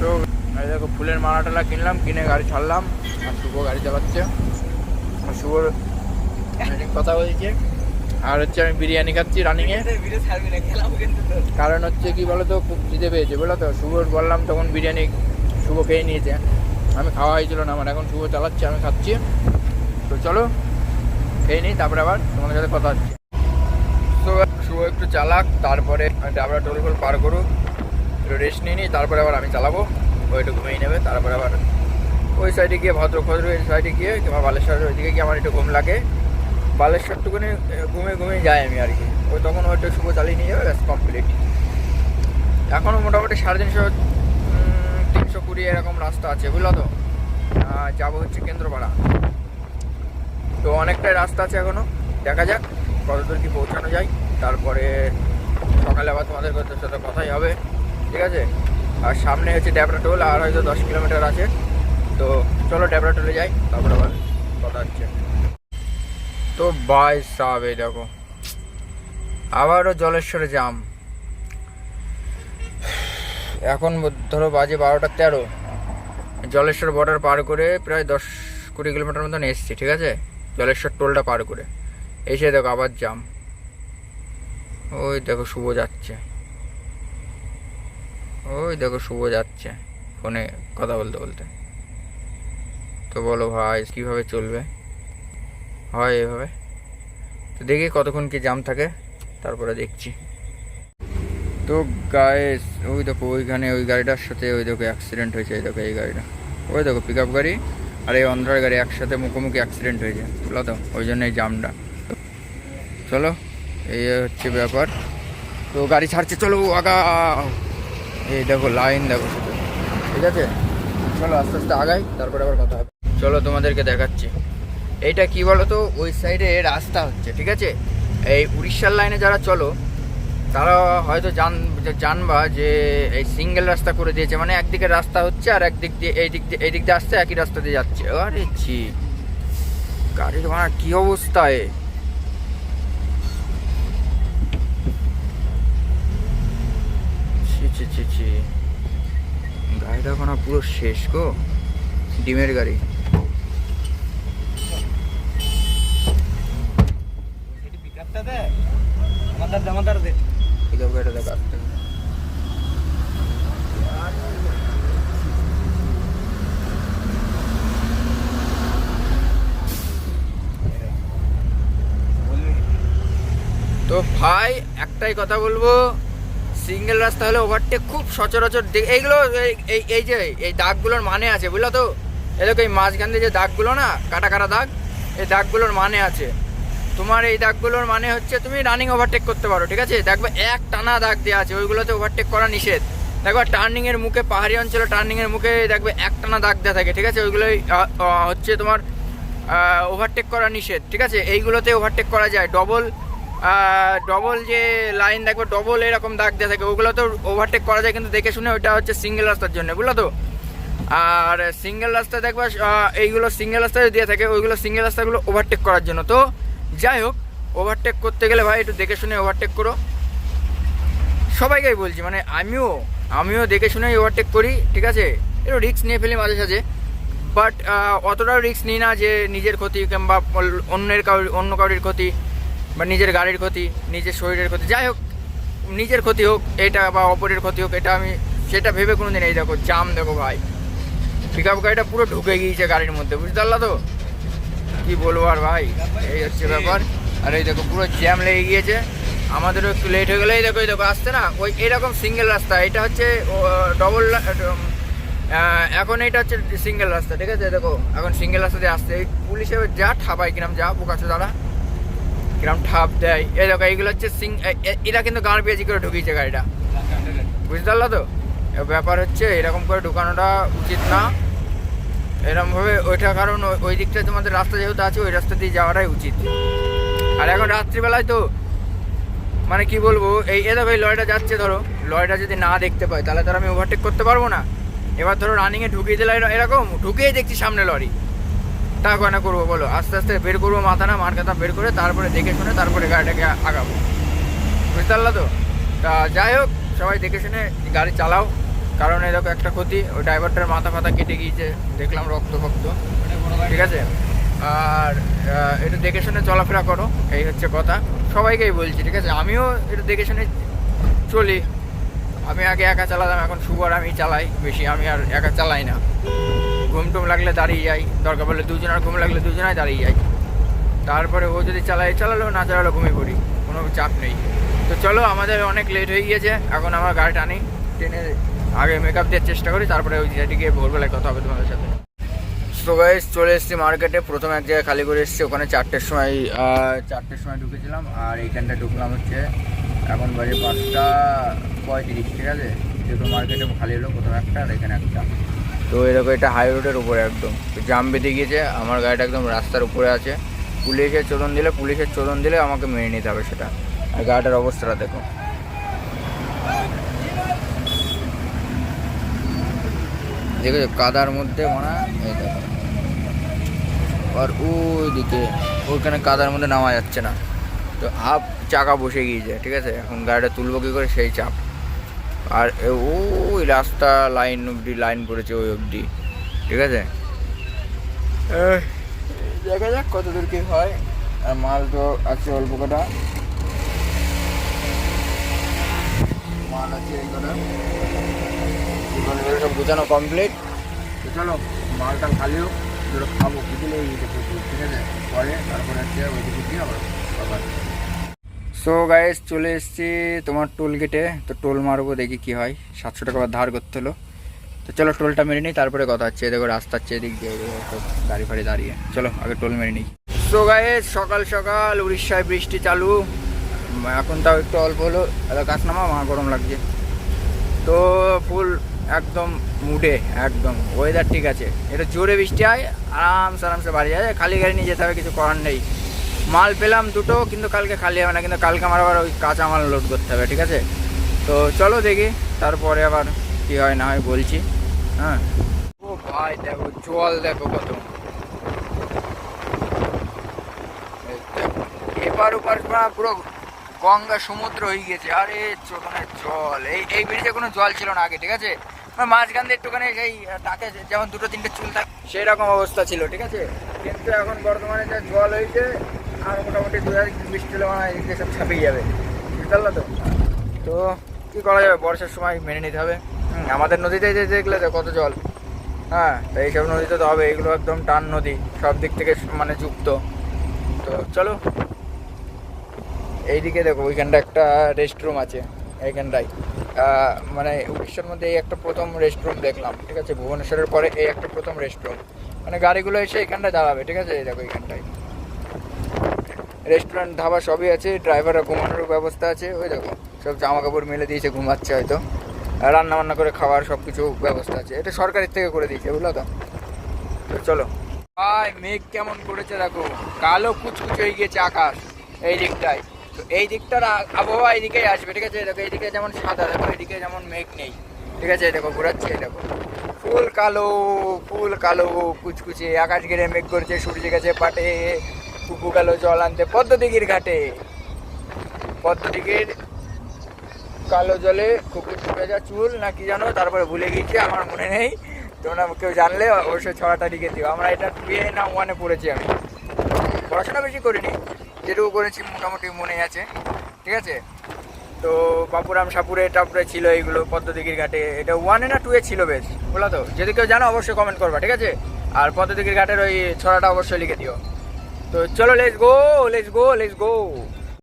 তো দেখো, ফুলের মালা টালা কিনলাম, কিনে গাড়ি ছাড়লাম, আর শুভ গাড়ি চালাচ্ছে। আর শুভর কথা বলছে আর হচ্ছে আমি বিরিয়ানি খাচ্ছি রানিংয়ে কারণ হচ্ছে কি বলতো, খুব খিদে পেয়েছে বলো তো শুভর বললাম তখন বিরিয়ানি শুভ খেয়ে নিয়েছে। আমি খাওয়া হয়েছিল না, আমার এখন শুভ চালাচ্ছে, আমি খাচ্ছি। তো চলো, খেয়ে নিই, তারপরে আবার তোমাদের সাথে কথা হচ্ছে। তো শুভ একটু চালাক, তারপরে ডাবরা টোল পার করুক। একটু রেস্ট নিয়ে নিই তারপরে আবার আমি চালাবো। ও একটু ঘুমিয়ে নেবে, তারপরে আবার ওই সাইডে গিয়ে ভদ্র ভদ্র ওই সাইডে গিয়ে কিংবা বালেশ্বরের ওইদিকে গিয়ে আমার একটু ঘুম লাগে। বালেশ্বরটুকুনি, ঘুমিয়ে ঘুমিয়ে যাই আমি আর কি। ওই তখন ওইটা শুভ চালিয়ে নিয়ে যাবে, ব্যাস কমপ্লিট এখনও মোটামুটি সাড়ে তিনশো তিনশো কুড়ি এরকম রাস্তা আছে, বুঝলো তো? যাব হচ্ছে কেন্দ্রপাড়া। তো অনেকটাই রাস্তা আছে এখনও দেখা যাক কতদূর কি পৌঁছানো যায়। তারপরে সকালে আবার তোমাদের সাথে সাথে কথাই হবে। ঠিক আছে? আর সামনে হচ্ছে ড্যাবরা টোল আর হয়তো দশ কিলোমিটার আছে। তো চলো ড্যাবরা টোলে যাই, তারপরে আবার কথা হচ্ছে। তো বাই সাব এই দেখো। আবারও জলেশ্বরে জাম এখন ধরো বাজে বারোটা তেরো। জলেশ্বর বর্ডার পার করে প্রায় দশ কুড়ি কিলোমিটার মতন এসছি, ঠিক আছে? জলেশ্বর টোলটা পার করে। এসে দেখো আবার জাম ওই দেখো শুভ যাচ্ছে। ওই দেখো, শুভ যাচ্ছে। ফোনে কথা বলতে বলতে। তো বলো ভাই, কীভাবে চলবে? হয় এভাবে? তো দেখি কতক্ষণ কি জাম থাকে, তারপরে দেখছি। তো গায়েস ওই দেখো, ওইখানে ওই গাড়িটার সাথে ওই দেখো অ্যাক্সিডেন্ট হয়েছে, এই দেখো এই গাড়িটা। ওই দেখো পিক আপ গাড়ি আর এই অন্ধ্রার গাড়ি একসাথে মুখোমুখি অ্যাক্সিডেন্ট হয়েছে, বুঝলো তো? ওই জন্য এই জামটা চলো, এই হচ্ছে ব্যাপার। তো গাড়ি ছাড়ছে, চলো আগা এই দেখো লাইন, দেখো শুধু। ঠিক আছে? চলো আস্তে আস্তে আগাই, তারপরে আবার কথা হবে। চলো তোমাদেরকে দেখাচ্ছি। এইটা কি বলো তো ওই সাইডে রাস্তা হচ্ছে, ঠিক আছে? এই উড়িষ্যার লাইনে যারা চলো, তারা হয়তো জান, জানবা যে এই সিঙ্গেল রাস্তা করে দিয়েছে। মানে একদিকে রাস্তা হচ্ছে আর একদিক দিয়ে, এই দিক দিয়ে, এই দিক দিয়ে আসছে, একই রাস্তা দিয়ে যাচ্ছে। আরে ছি। গাড়ির ভাড়া কি অবস্থায় ছি ছি গাড়িটা এখন পুরো শেষ গো। ডিমের গাড়ি। পিক আপ গাড়িটা দেখা তো ভাই একটাই কথা বলব। সিঙ্গেল রাস্তা হলে ওভারটেক খুব সচরাচর এইগুলো এই- এই যে, এই দাগগুলোর মানে আছে, বুঝলো তো? দেখো এই মাঝখান দিয়ে যে দাগগুলো না, কাটা কাটা দাগ, এই দাগগুলোর মানে আছে। তোমার এই দাগগুলোর মানে হচ্ছে তুমি রানিং ওভারটেক করতে পারো, ঠিক আছে? দেখবে এক টানা দাগ দেওয়া আছে, ওইগুলোতে ওভারটেক করা নিষেধ। দেখবে টার্নিংয়ের মুখে, পাহাড়ি অঞ্চলে টার্নিংয়ের মুখে দেখবে এক টানা দাগ দেওয়া থাকে, ঠিক আছে? ওইগুলোই হচ্ছে তোমার ওভারটেক করা নিষেধ, ঠিক আছে? এইগুলোতে ওভারটেক করা যায় ডবল ডবল যে লাইন দেখবে ডবল এরকম দাগ দেওয়া থাকে, ওগুলো তো ওভারটেক করা যায়, কিন্তু দেখে শুনে ওইটা হচ্ছে সিঙ্গেল রাস্তার জন্য, বুঝলো তো? আর সিঙ্গেল রাস্তা দেখবে এইগুলো সিঙ্গেল রাস্তায় দিয়ে থাকে, ওইগুলো সিঙ্গেল রাস্তাগুলো ওভারটেক করার জন্য। তো যাই হোক ওভারটেক করতে গেলে ভাই, একটু দেখে শুনে ওভারটেক করো। সবাইকেই বলছি মানে আমিও আমিও দেখে শুনেই ওভারটেক করি, ঠিক আছে? একটু রিস্ক নিয়ে ফেলি মাঝে সাঝে। বাট অতটাও রিস্ক নিই না যে নিজের ক্ষতি কিংবা অন্যের কারোর অন্য কারোর ক্ষতি। বা নিজের গাড়ির ক্ষতি, নিজের শরীরের ক্ষতি, যাই হোক, নিজের ক্ষতি হোক, এটা বা অপরের ক্ষতি হোক, এটা আমি, সেটা ভেবে কোনো দিন এই দেখো, জাম দেখো ভাই। পিক আপ গাড়িটা পুরো ঢুকে গিয়েছে গাড়ির মধ্যে, বুঝতে পারলা তো? কী বলব আর ভাই, এই হচ্ছে ব্যাপার। আর এই দেখো, পুরো জ্যাম লেগে গিয়েছে। আমাদেরও একটু লেট হয়ে গেলে, এই দেখো এই দেখো, আসছে না? ওই এরকম সিঙ্গেল রাস্তা, এটা হচ্ছে ডবল এখন এটা হচ্ছে সিঙ্গেল রাস্তা, ঠিক আছে? দেখো, এখন সিঙ্গেল রাস্তা দিয়ে আসছে। এই পুলিশে যা ঠাপায় কিরাম যা বোকাছো দাদা কিরাম ঠাপ দেয়। এই দেখো, এইগুলো হচ্ছে সিং এরা কিন্তু গান পেয়েছি করে ঢুকিয়েছে গাড়িটা। বুঝতে পারল তো? ব্যাপার হচ্ছে, এরকম করে ঢুকানোটা উচিত না। এরকমভাবে ওইটা কারণ ওই- দিকটা তোমাদের রাস্তা যেহেতু আছে, ওই রাস্তা দিয়ে যাওয়াটাই উচিত। আর এখন রাত্রিবেলায় তো মানে কি বলব, এই এ দেখো, এই লরিটা যাচ্ছে ধরো। লরিটা যদি না দেখতে পাই তাহলে আর আমি ওভারটেক করতে পারব না। এবার ধরো রানিংয়ে ঢুকিয়ে দিলে এরকম ঢুকিয়ে দেখছি সামনে লরি। তা কেন করব বলো। আস্তে আস্তে বের করব মাথা না, মার কাতা বের করে তারপরে দেখে শুনে তারপরে গাড়িটাকে আগাবো। বুঝতে পারলা তো? তা যাই হোক, সবাই দেখে শুনে গাড়ি চালাও। কারণ এরকম একটা ক্ষতি, ওই ড্রাইভারটার মাথা ফাতা কেটে গিয়েছে। দেখলাম রক্ত ফক্ত। ঠিক আছে? আর একটু দেখে শুনে চলাফেরা করো, এই হচ্ছে কথা। সবাইকেই বলছি, ঠিক আছে? আমিও একটু দেখে শুনে চলি। আমি আগে একা চালাতাম, এখন সুগার আমি চালাই। বেশি আমি আর একা চালাই না। ঘুম টুম লাগলে দাঁড়িয়ে যাই। দরকার পড়লে দুজনের ঘুম লাগলে দুজনাই দাঁড়িয়ে যাই। তারপরে ও যদি চালাই চালালো, না চালালো ঘুমিয়ে পড়ি। কোনো চাপ নেই। তো চলো, আমাদের অনেক লেট হয়ে গিয়েছে। এখন আমার গাড়ি টানি। টেনে আগে মেকআপ দেওয়ার চেষ্টা করি, তারপরে ওই জায়গাটি গিয়ে ভোরবেলায় কথা হবে তোমাদের সাথে। গাইস চলে এসেছি মার্কেটে প্রথম এক জায়গায় খালি করে এসেছি। ওখানে চারটের সময় চারটের সময় ঢুকেছিলাম। আর এইখানটা ঢুকলাম হচ্ছে, এখন বাজে পাঁচটা পঁয়ত্রিশ, ঠিক আছে? দুটো মার্কেটে খালি হলো প্রথম একটা, আর এখানে একটা। তো এরকম এটা হাই রোডের উপরে একদম। জাম বেঁধে গিয়েছে, আমার গাড়িটা একদম রাস্তার উপরে আছে। পুলিশের চোদন দিলে, পুলিশের চোদন দিলে আমাকে মেনে নিতে হবে সেটা। আর গাড়িটার অবস্থাটা দেখো। দেখেছ, কাদার মধ্যে মানা এই দেখো। আর ওই দিকে ওইখানে কাদার মধ্যে নামা যাচ্ছে না। তো হাফ চাকা বসে গিয়েছে, ঠিক আছে? এখন গাড়িটা তুলবো কী করে? সেই চাপ। আর ওই রাস্তা লাইন অবধি লাইন পড়েছে ওই অবধি। ঠিক আছে? দেখা যাক কত দূর কি হয়। আর মাল তো আছে অল্প কটা। মাল আছে এই কটা। সব গোছানো কমপ্লিট চলো মালটা খালি হোক। দুটো খাব কিছু ঠিক আছে? পরে তারপরে হচ্ছে ওইদিকে আবার সো গাইস চলে এসেছি তোমার টোল গেটে তো টোল মারবো, দেখি কি হয়। সাতশো টাকা ধার করতে হলো। তো চলো টোলটা মেরে নিই, তারপরে কথা হচ্ছে। দেখো, রাস্তা হচ্ছে এদিক দিয়ে গাড়ি ফাড়ি দাঁড়িয়ে। চলো, আগে টোল মেরে নিই। সো গাইস সকাল সকাল উড়িষ্যায় বৃষ্টি চালু। এখন তাও একটু অল্প হলো, এবার গাছ নামা মা গরম লাগছে। তো ফুল একদম মুডে, একদম। ওয়েদার ঠিক আছে। এটা জোরে বৃষ্টি হয়, আরামসে আরামসে বাড়ি যায়। খালি গাড়ি নিয়ে যেতে হবে, কিছু করার নেই। মাল পেলাম দুটো, কিন্তু কালকে খালি হবে না, কিন্তু কালকে আমার আবার ওই কাঁচা মাল লোড করতে হবে, ঠিক আছে? তো চলো দেখি, তারপরে আবার কি হয় না হয় বলছি হ্যাঁ? ও ভাই, দেখো, জল দেখো কত। এপার ওপার পুরো গঙ্গা সমুদ্র হয়ে গেছে, আরে চোখনের জল। এই এই ব্রিজে কোনো জল ছিল না আগে, ঠিক আছে? মাঝখান দিয়ে একটুখানি সেই টাকে যেমন দুটো তিনটে চুল থাকে সেই রকম অবস্থা ছিল, ঠিক আছে? কিন্তু এখন বর্তমানে যে জল হয়েছে আর মোটামুটি দু হাজার বৃষ্টি হলে মনে সব ছাপিয়ে যাবে। বুঝতে পারল তো? তো কী করা যাবে? বর্ষার সময় মেনে নিতে হবে। আমাদের নদীতে যে দেখলে তো কত জল। হ্যাঁ তো এইসব নদীতে তো হবে। এগুলো একদম টান নদী। সব দিক থেকে মানে যুক্ত। তো চলো, এইদিকে দেখো, ওইখানটা একটা রেস্টরুম আছে, এইখানটায়। মানে উড়িষ্যার মধ্যে এই একটা প্রথম রেস্টরুম দেখলাম, ঠিক আছে? ভুবনেশ্বরের পরে এই একটা প্রথম রেস্টরুম মানে গাড়িগুলো এসে এখানটায় দাঁড়াবে, ঠিক আছে? এই দেখো এইখানটায়। রেস্টুরেন্ট ধাবা সবই আছে ড্রাইভাররা ঘুমানোর ব্যবস্থা আছে, ওই দেখো, সব জামা কাপড় মেলে দিয়েছে, ঘুমাচ্ছে হয়তো। রান্না বান্না করে খাওয়ার সব কিছু ব্যবস্থা আছে, এটা সরকারের থেকে করে দিয়েছে, বুঝলো তো? চলো। ভাই, মেঘ কেমন করেছে দেখো, কালো কুচকুচ হয়ে গিয়েছে আকাশ, এই দিকটায়। তো এই দিকটার আবহাওয়া এইদিকেই আসবে, ঠিক আছে? দেখো, এইদিকে যেমন সাদা, দেখো, এইদিকে যেমন মেঘ নেই, ঠিক আছে? দেখো, ঘোরাচ্ছে দেখো। ফুল কালো ফুল কালো কুচকুচে, আকাশ ঘিরে মেঘ করছে, সূর্য গেছে পাটে কুকু কালো জল আনতে পদ্মদিঘির ঘাটে। পদ্মদিঘির কালো জলে কুকুর যা চুল, না কি জানো? তারপরে ভুলে গেছি আমার মনে নেই। তোমরা কেউ জানলে অবশ্যই ছড়াটা লিখে দিও। আমরা এটা টুয়ে না ওয়ানে পড়েছি আমি। পড়াশোনা বেশি করিনি, যেটুকু করেছি মোটামুটি মনে আছে। ঠিক আছে? তো বাপুরাম সাপুরে টাপুরে ছিল এইগুলো পদ্মদিঘির ঘাটে। এটা ওয়ানে না টুয়ে ছিল বেশ? বলো তো? যদি কেউ জানো, অবশ্যই কমেন্ট করবা, ঠিক আছে? আর পদ্মদিঘির ঘাটের ওই ছড়াটা অবশ্যই লিখে দিও। তো চলো let's go let's go let's go